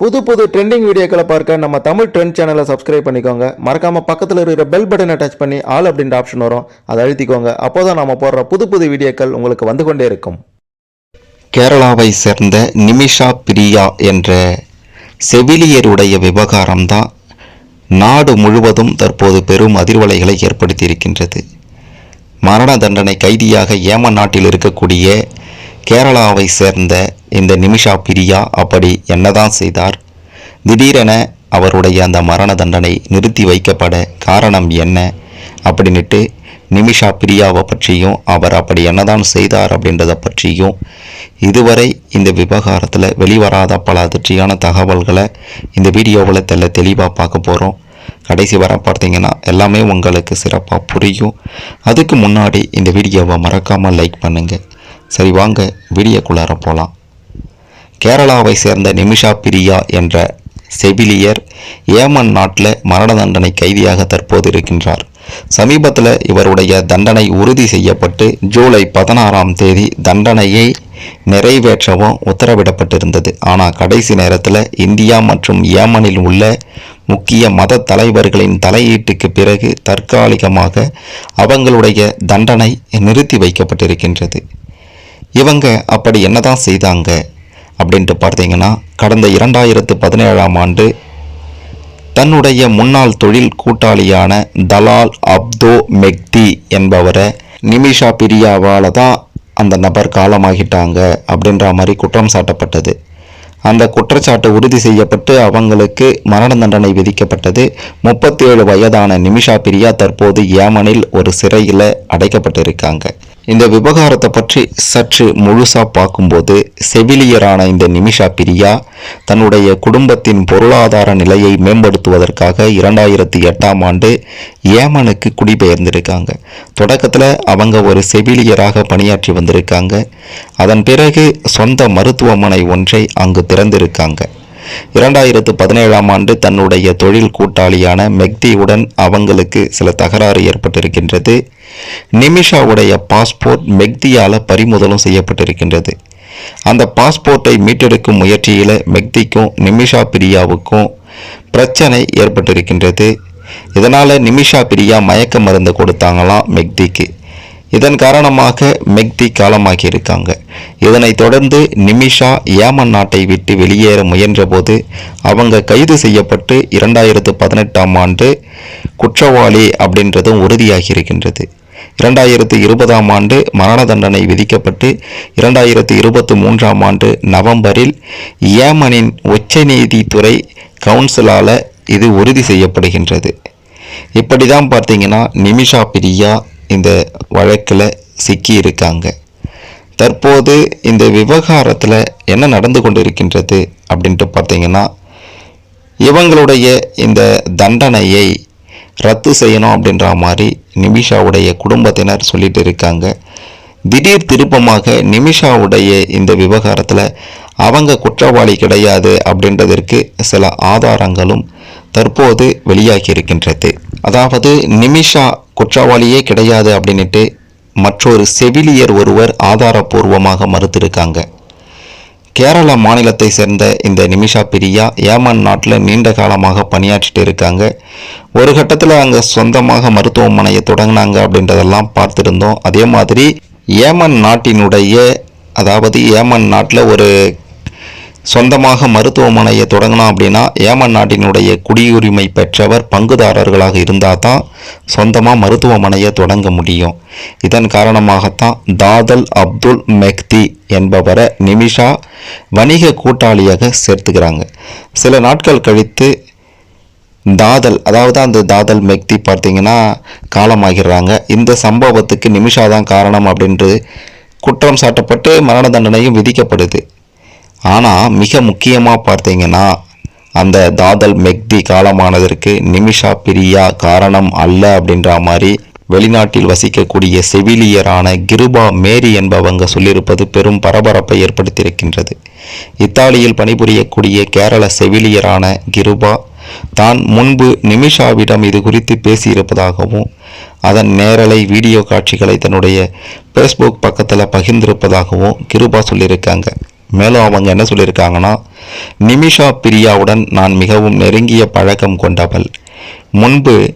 புது புது ட்ரெண்டிங் வீடியோக்களை பார்க்க நம்ம தமிழ் ட்ரெண்ட் சேனலை சப்ஸ்கிரைப் பண்ணிக்கோங்க. மறக்காமல் பக்கத்தில் இருக்கிற பெல் பட்டனை டச் பண்ணி ஆல் அப்படின்ற ஆப்ஷன் வரும். அதை அழுத்திக்கோங்க. அப்போதான் நம்ம போடுற புது புது வீடியோக்கள் உங்களுக்கு வந்து கொண்டே இருக்கும். கேரளாவை சேர்ந்த நிமிஷா பிரியா என்ற செவிலியருடைய விவகாரம்தான் நாடு முழுவதும் தற்போது பெரும் அதிர்வலைகளை ஏற்படுத்தியிருக்கின்றது. மரண தண்டனை கைதியாக ஏமன் நாட்டில் இருக்கக்கூடிய கேரளாவை சேர்ந்த இந்த நிமிஷா பிரியா அப்படி என்னதான் செய்தார்? திடீரென அவருடைய அந்த மரண தண்டனை நிறுத்தி வைக்கப்பட காரணம் என்ன? அப்படின்னுட்டு நிமிஷா பிரியாவை பற்றியும் அவர் அப்படி என்னதான் செய்தார் அப்படின்றத பற்றியும் இதுவரை இந்த விவகாரத்தில் வெளிவராத பல அதிர்ச்சியான தகவல்களை இந்த வீடியோவில் தெல்ல தெளிவாக பார்க்க போகிறோம் கடைசி வர பார்த்தீங்கன்னா எல்லாமே உங்களுக்கு சிறப்பாக புரியும். அதுக்கு முன்னாடி இந்த வீடியோவை மறக்காமல் லைக் பண்ணுங்கள் சரி வாங்க விடியக்குள்ளார போகலாம் கேரளாவை சேர்ந்த நிமிஷா பிரியா என்ற செவிலியர் ஏமன் நாட்டில் மரண தண்டனை கைதியாக தற்போது இருக்கின்றார். சமீபத்தில் இவருடைய தண்டனை உறுதி செய்யப்பட்டு ஜூலை பதினாறாம் தேதி தண்டனையை நிறைவேற்றவும் உத்தரவிடப்பட்டிருந்தது. ஆனால் கடைசி நேரத்தில் இந்தியா மற்றும் ஏமனில் உள்ள முக்கிய மத தலைவர்களின் தலையீட்டுக்கு பிறகு தற்காலிகமாக அவங்களுடைய தண்டனை நிறுத்தி வைக்கப்பட்டிருக்கின்றது. இவங்க அப்படி என்னதான் செய்தாங்க? அப்படின்ட்டு பார்த்தீங்கன்னா கடந்த இரண்டாயிரத்து பதினேழாம் ஆண்டு தன்னுடைய முன்னாள் தொழில் கூட்டாளியான தலால் அப்தோ மெக்தி என்பவரை நிமிஷா பிரியாவால் தான் அந்த நபர் காலமாகிட்டாங்க அப்படின்ற மாதிரி குற்றம் சாட்டப்பட்டது. அந்த குற்றச்சாட்டு உறுதி செய்யப்பட்டு அவங்களுக்கு மரண தண்டனை விதிக்கப்பட்டது. முப்பத்தேழு வயதான நிமிஷா பிரியா தற்போது ஏமனில் ஒரு சிறையில் அடைக்கப்பட்டிருக்காங்க. இந்த விவகாரத்தை பற்றி சற்று முழுசா பார்க்கும்போது செவிலியரான இந்த நிமிஷா பிரியா தன்னுடைய குடும்பத்தின் பொருளாதார நிலையை மேம்படுத்துவதற்காக இரண்டாயிரத்தி எட்டாம் ஆண்டு ஏமனுக்கு குடிபெயர்ந்திருக்காங்க. தொடக்கத்தில் அவங்க ஒரு செவிலியராக பணியாற்றி வந்திருக்காங்க. அதன் பிறகு சொந்த மருத்துவமனை ஒன்றை அங்கு திறந்திருக்காங்க. இரண்டாயிரத்து பதினேழாம் ஆண்டு தன்னுடைய தொழில் கூட்டாளியான மெக்தியுடன் அவங்களுக்கு சில தகராறு ஏற்பட்டிருக்கின்றது. நிமிஷாவுடைய பாஸ்போர்ட் மெக்தியால் பறிமுதலும் செய்யப்பட்டிருக்கின்றது. அந்த பாஸ்போர்ட்டை மீட்டெடுக்கும் முயற்சியில் மெக்திக்கும் நிமிஷா பிரியாவுக்கும் பிரச்சனை ஏற்பட்டிருக்கின்றது. இதனால் நிமிஷா பிரியா மயக்க மருந்து கொடுத்தாங்களாம் மெக்திக்கு. இதன் காரணமாக மெக்தி காலமாகி இருக்காங்க இதனைத் தொடர்ந்து நிமிஷா ஏமன் நாட்டை விட்டு வெளியேற முயன்றபோது அவங்க கைது செய்யப்பட்டு இரண்டாயிரத்து பதினெட்டாம் ஆண்டு குற்றவாளி அப்படின்றதும் உறுதியாகி இருக்கின்றது இரண்டாயிரத்து இருபதாம் ஆண்டு மரண தண்டனை விதிக்கப்பட்டு இரண்டாயிரத்து இருபத்தி மூன்றாம் ஆண்டு நவம்பரில் ஏமனின் உச்சநீதித்துறை கவுன்சிலால் இது உறுதி செய்யப்படுகின்றது. இப்படி தான் பார்த்தீங்கன்னா நிமிஷா பிரியா இந்த வழக்கில் சிக்கி இருக்காங்க தற்போது இந்த விவகாரத்தில் என்ன நடந்து கொண்டிருக்கின்றது அப்படின்ட்டு பார்த்தீங்கன்னா இவங்களுடைய இந்த தண்டனையை ரத்து செய்யணும் அப்படின்ற மாதிரி நிமிஷாவுடைய குடும்பத்தினர் சொல்லிட்டு இருக்காங்க. திடீர் திருப்பமாக நிமிஷாவுடைய இந்த விவகாரத்தில் அவங்க குற்றவாளி கிடையாது அப்படின்றதற்கு சில ஆதாரங்களும் தற்போது வெளியாகி இருக்கின்றது. அதாவது நிமிஷா குற்றவாளியே கிடையாது அப்படின்னுட்டு மற்றொரு செவிலியர் ஒருவர் ஆதாரபூர்வமாக மறுத்திருக்காங்க. கேரள மாநிலத்தை சேர்ந்த இந்த நிமிஷா பிரியா ஏமன் நாட்டில் நீண்ட காலமாக பணியாற்றிட்டு இருக்காங்க. ஒரு கட்டத்தில் அங்கே சொந்தமாக மருத்துவமனையை தொடங்கினாங்க அப்படின்றதெல்லாம் பார்த்துருந்தோம். அதே மாதிரி ஏமன் நாட்டினுடைய அதாவது ஏமன் நாட்டில் ஒரு சொந்தமாக மருத்துவமனையை தொடங்கணும் அப்படின்னா ஏமன் நாட்டினுடைய குடியுரிமை பெற்றவர் பங்குதாரர்களாக இருந்தால் தான் சொந்தமாக மருத்துவமனையை தொடங்க முடியும். இதன் காரணமாகத்தான் தாதல் அப்துல் மெக்தி என்பவரை நிமிஷா வணிக கூட்டாளியாக சேர்த்துக்கிறாங்க. சில நாட்கள் கழித்து தாதல் அதாவது அந்த தாதல் மெக்தி பார்த்தீங்கன்னா காலமாகிறாங்க இந்த சம்பவத்துக்கு நிமிஷா தான் காரணம் அப்படின்று குற்றம் சாட்டப்பட்டு மரண தண்டனையும் விதிக்கப்படுது. ஆனால் மிக முக்கியமாக பார்த்தீங்கன்னா அந்த தாதல் மெக்தி காலமானதற்கு நிமிஷா பிரியா காரணம் அல்ல அப்படின்ற மாதிரி வெளிநாட்டில் வசிக்கக்கூடிய செவிலியரான கிருபா மேரி என்பவங்க சொல்லியிருப்பது பெரும் பரபரப்பை ஏற்படுத்தியிருக்கின்றது. இத்தாலியில் பணிபுரியக்கூடிய கேரள செவிலியரான கிருபா தான் முன்பு நிமிஷாவிடம் இது குறித்து பேசியிருப்பதாகவும் அதன் நேரலை வீடியோ காட்சிகளை தன்னுடைய ஃபேஸ்புக் பக்கத்தில் பகிர்ந்திருப்பதாகவும் கிருபா சொல்லியிருக்காங்க. மேலும் அவங்க என்ன சொல்லியிருக்காங்கன்னா நிமிஷா பிரியாவுடன் நான் மிகவும் நெருங்கிய பழக்கம் கொண்டவள். முன்பு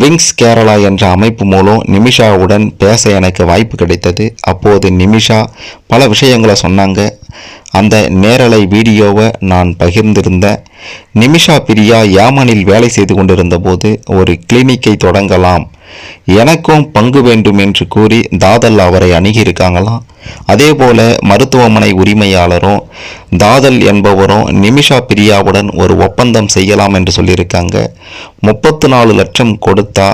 விங்ஸ் கேரளா என்ற அமைப்பு மூலம் நிமிஷாவுடன் பேச எனக்கு வாய்ப்பு கிடைத்தது. அப்போது நிமிஷா பல விஷயங்களை சொன்னாங்க. அந்த நேரலை வீடியோவை நான் பகிர்ந்திருந்தேன். நிமிஷா பிரியா யாமனில் வேலை செய்து கொண்டிருந்தபோது ஒரு கிளினிக்கை தொடங்கலாம். எனக்கும் பங்கு வேண்டும் என்று கூறி தாதல் அவரை அணுகியிருக்காங்களாம். அதே போல மருத்துவமனை உரிமையாளரும் தாதல் என்பவரும் நிமிஷா பிரியாவுடன் ஒரு ஒப்பந்தம் செய்யலாம் என்று சொல்லியிருக்காங்க. முப்பத்து நாலு லட்சம் கொடுத்தா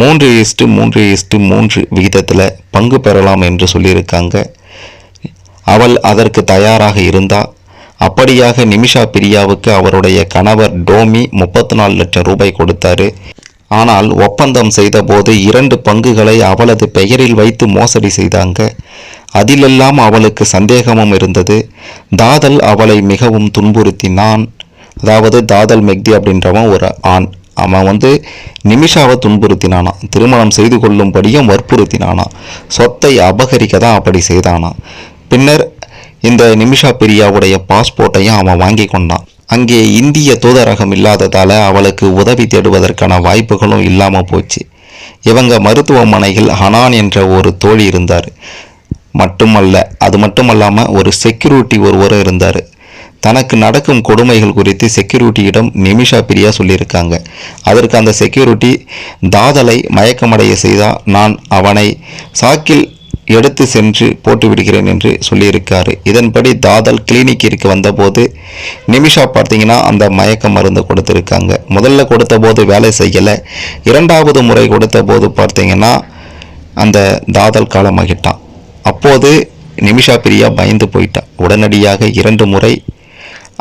மூன்று இஸ்டு மூன்று இஸ்டு மூன்று விகிதத்தில் பங்கு பெறலாம் என்று சொல்லியிருக்காங்க. அவள் அதற்கு தயாராக இருந்தா அப்படியாக நிமிஷா பிரியாவுக்கு அவருடைய கணவர் டோமி முப்பத்தி நாலு லட்சம் ரூபாய் கொடுத்தாரு. ஆனால் ஒப்பந்தம் செய்தபோது இரண்டு பங்குகளை அவளது பெயரில் வைத்து மோசடி செய்தாங்க. அதிலெல்லாம் அவளுக்கு சந்தேகமும் இருந்தது. தாதல் அவளை மிகவும் துன்புறுத்தினான். அதாவது தாதல் மெக்தி அப்படின்றவன் ஒரு ஆண். அவன் வந்து நிமிஷாவை துன்புறுத்தினானா திருமணம் செய்து கொள்ளும்படியும் வற்புறுத்தினானா சொத்தை அபகரிக்க தான் அப்படி செய்தானான் பின்னர் இந்த நிமிஷா பிரியாவுடைய பாஸ்போர்ட்டையும் அவன் வாங்கி கொண்டான். அங்கே இந்திய தூதரகம் இல்லாததால் அவளுக்கு உதவி தேடுவதற்கான வாய்ப்புகளும் இல்லாமல் போச்சு. இவங்க மருத்துவமனையில் ஹனான் என்ற ஒரு தோழி இருந்தார். மட்டுமல்ல அது மட்டுமல்லாமல் ஒரு செக்யூரிட்டி ஒருவரும் இருந்தார். தனக்கு நடக்கும் கொடுமைகள் குறித்து செக்யூரிட்டியிடம் நிமிஷா பிரியா சொல்லியிருக்காங்க. அதற்கு அந்த செக்யூரிட்டி தாதலை மயக்கமடைய செய்தால் நான் அவனை சாக்கில் எடுத்து சென்று போட்டு விடுகிறேன் என்று சொல்லியிருக்காரு. இதன்படி தாதல் கிளினிக்கிற்கு வந்தபோது நிமிஷா பார்த்தீங்கன்னா அந்த மயக்க மருந்து கொடுத்துருக்காங்க. முதல்ல கொடுத்த போது வேலை செய்யலை. இரண்டாவது முறை கொடுத்த போது பார்த்தீங்கன்னா அந்த தாதல் காலமாகிட்டான். அப்போது நிமிஷா பிரியா பயந்து போயிட்டா. உடனடியாக இரண்டு முறை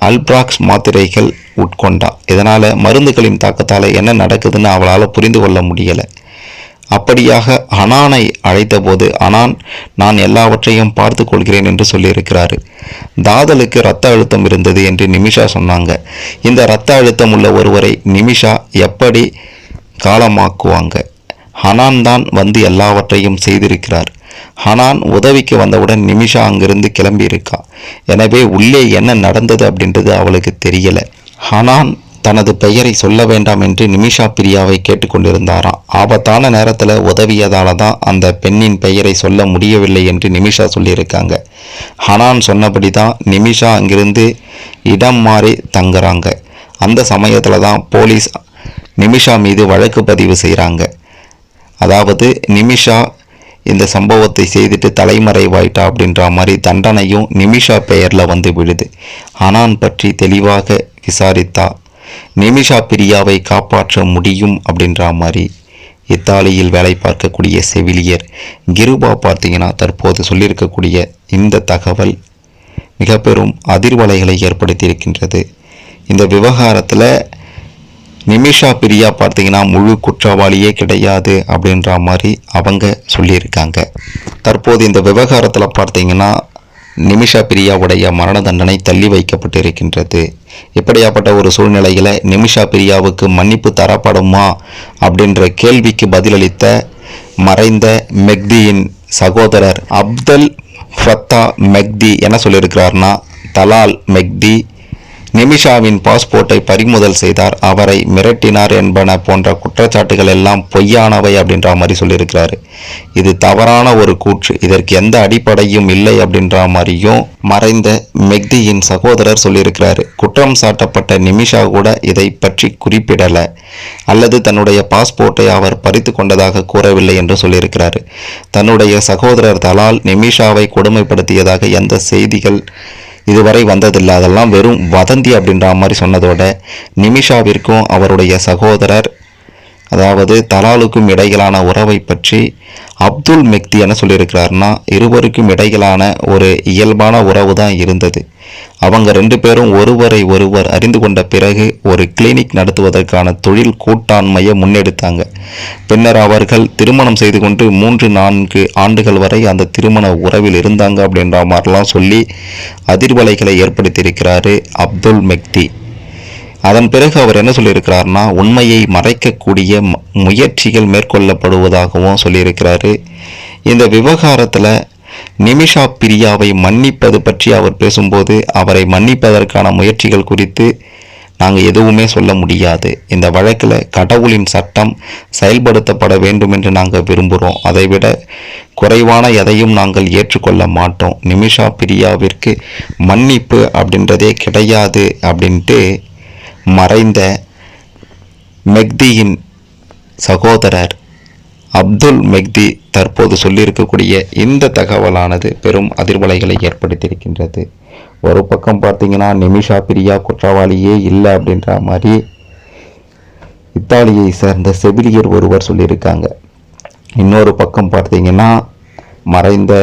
அல்பிராக்ஸ் மாத்திரைகள் உட்கொண்டா. இதனால் மருந்துகளின் தாக்கத்தால் என்ன நடக்குதுன்னு அவளால் புரிந்து கொள்ள முடியலை. அப்படியாக அனானை அழைத்தபோது அனான் நான் எல்லாவற்றையும் பார்த்து கொள்கிறேன் என்று சொல்லியிருக்கிறாரு. தாதலுக்கு இரத்த அழுத்தம் இருந்தது என்று நிமிஷா சொன்னாங்க. இந்த இரத்த அழுத்தம் உள்ள ஒருவரை நிமிஷா எப்படி காலமாக்குவாங்க? ஹனான் தான் வந்து எல்லாவற்றையும் செய்திருக்கிறார். ஹனான் உதவிக்கு வந்தவுடன் நிமிஷா அங்கிருந்து கிளம்பியிருக்கா. எனவே உள்ளே என்ன நடந்தது அப்படின்றது அவளுக்கு தெரியல. ஹனான் தனது பெயரை சொல்ல வேண்டாம் என்று நிமிஷா பிரியாவை கேட்டுக்கொண்டிருந்தாராம் ஆபத்தான நேரத்தில் உதவியதால தான் அந்த பெண்ணின் பெயரை சொல்ல முடியவில்லை என்று நிமிஷா சொல்லியிருக்காங்க. ஹனான் சொன்னபடி தான் நிமிஷா அங்கிருந்து இடம் மாறி தங்குறாங்க. அந்த சமயத்தில் தான் போலீஸ் நிமிஷா மீது வழக்கு பதிவு செய்கிறாங்க அதாவது நிமிஷா இந்த சம்பவத்தை செய்துட்டு தலைமறைவாயிட்டா அப்படின்ற மாதிரி தண்டனையும் நிமிஷா பெயரில் வந்து விழுது. அனான் பற்றி தெளிவாக விசாரித்தா நிமிஷா பிரியாவை காப்பாற்ற முடியும் அப்படின்ற மாதிரி இத்தாலியில் வேலை பார்க்கக்கூடிய செவிலியர் கிருபா பார்த்தீங்கன்னா தற்போது சொல்லியிருக்கக்கூடிய இந்த தகவல் மிக பெரும் அதிர்வலைகளை ஏற்படுத்தியிருக்கின்றது. இந்த விவகாரத்தில் நிமிஷா பிரியா பார்த்தீங்கன்னா முழு குற்றவாளியே கிடையாது அப்படின்ற மாதிரி அவங்க சொல்லியிருக்காங்க. தற்போது இந்த விவகாரத்தில் பார்த்தீங்கன்னா நிமிஷா பிரியாவுடைய மரண தண்டனை தள்ளி வைக்கப்பட்டிருக்கின்றது. இப்படியாப்பட்ட ஒரு சூழ்நிலையில் நிமிஷா பிரியாவுக்கு மன்னிப்பு தரப்படுமா அப்படின்ற கேள்விக்கு பதிலளித்த மறைந்த மெக்தியின் சகோதரர் அப்தல் ஃபத்தா மெக்தி என்ன சொல்லியிருக்கிறார்னா தலால் மெக்தி நிமிஷாவின் பாஸ்போர்ட்டை பறிமுதல் செய்தார். அவரை மிரட்டினார் என்பன போன்ற குற்றச்சாட்டுகள் எல்லாம் பொய்யானவை அப்படின்ற மாதிரி சொல்லியிருக்கிறாரு. இது தவறான ஒரு கூற்று. இதற்கு எந்த அடிப்படையும் இல்லை அப்படின்ற மாதிரியும் மறைந்த மெக்தியின் சகோதரர் சொல்லியிருக்கிறாரு. குற்றம் சாட்டப்பட்ட நிமிஷா கூட இதை பற்றி குறிப்பிடலை. அல்லது தன்னுடைய பாஸ்போர்ட்டை அவர் பறித்து கொண்டதாக கூறவில்லை என்று சொல்லியிருக்கிறாரு. தன்னுடைய சகோதரர் தலால் நிமிஷாவை கொடுமைப்படுத்தியதாக எந்த செய்திகள் இதுவரை வந்ததில்லை. அதெல்லாம் வெறும் வதந்தி அப்படின்ற மாதிரி சொன்னதோட நிமிஷாவிற்கும் அவருடைய சகோதரர் அதாவது தலாலுக்கும் இடையிலான உறவை பற்றி அப்துல் மெக்தி என்ன சொல்லியிருக்கிறாருன்னா இருவருக்கும் இடையிலான ஒரு இயல்பான உறவு தான் இருந்தது. அவங்க ரெண்டு பேரும் ஒருவரை ஒருவர் அறிந்து கொண்ட பிறகு ஒரு கிளினிக் நடத்துவதற்கான தொழில் கூட்டாண்மையை முன்னெடுத்தாங்க. பின்னர் அவர்கள் திருமணம் செய்து கொண்டு மூன்று நான்கு ஆண்டுகள் வரை அந்த திருமண உறவில் இருந்தாங்க அப்படின்ற மாதிரிலாம் சொல்லி அதிர்வலைகளை ஏற்படுத்தியிருக்கிறாரு அப்துல் மெக்தி. அதன் பிறகு அவர் என்ன சொல்லியிருக்கிறார்னா உண்மையை மறைக்கக்கூடிய முயற்சிகள் மேற்கொள்ளப்படுவதாகவும் சொல்லியிருக்கிறாரு. இந்த விவகாரத்தில் நிமிஷா பிரியாவை மன்னிப்பது பற்றி அவர் பேசும்போது அவரை மன்னிப்பதற்கான முயற்சிகள் குறித்து நாங்கள் எதுவுமே சொல்ல முடியாது. இந்த வழக்கில் கடவுளின் சட்டம் செயல்படுத்தப்பட வேண்டும் என்று நாங்கள் விரும்புகிறோம் அதைவிட குறைவான எதையும் நாங்கள் ஏற்றுக்கொள்ள மாட்டோம். நிமிஷா பிரியாவிற்கு மன்னிப்பு அப்படின்றதே கிடையாது அப்படின்ட்டு மறைந்த மெக்தியின் சகோதரர் அப்துல் மெக்தி தற்போது சொல்லியிருக்கக்கூடிய இந்த தகவலானது பெரும் அதிர்வலைகளை ஏற்படுத்தியிருக்கின்றது. ஒரு பக்கம் பார்த்தீங்கன்னா நிமிஷா பிரியா குற்றவாளியே இல்லை அப்படின்ற மாதிரி இத்தாலியை சேர்ந்த செவிலியர் ஒருவர் சொல்லியிருக்காங்க. இன்னொரு பக்கம் பார்த்தீங்கன்னா மறைந்த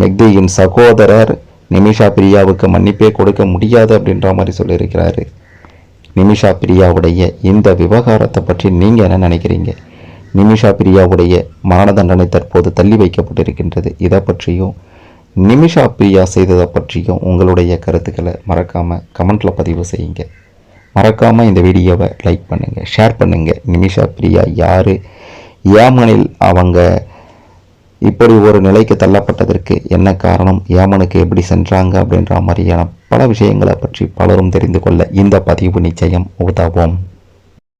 மெக்தியின் சகோதரர் நிமிஷா பிரியாவுக்கு மன்னிப்பே கொடுக்க முடியாது அப்படின்ற மாதிரி சொல்லியிருக்கிறாரு. நிமிஷா பிரியாவுடைய இந்த விவகாரத்தை பற்றி நீங்கள் என்ன நினைக்கிறீங்க? நிமிஷா பிரியாவுடைய மரண தண்டனை தற்போது தள்ளி வைக்கப்பட்டிருக்கின்றது. இதை பற்றியும் நிமிஷா பிரியா செய்ததை பற்றியும் உங்களுடைய கருத்துக்களை மறக்காமல் கமெண்ட்டில் பதிவு செய்யுங்க. மறக்காமல் இந்த வீடியோவை லைக் பண்ணுங்கள் ஷேர் பண்ணுங்கள் நிமிஷா பிரியா யார்? ஏமனில் அவங்க இப்படி ஒரு நிலைக்கு தள்ளப்பட்டதற்கு என்ன காரணம்? ஏமனுக்கு எப்படி சென்றாங்க? அப்படின்ற மாதிரியான பல விஷயங்களை பற்றி பலரும் தெரிந்து கொள்ள இந்த பதிவு நிச்சயம் உதவும்.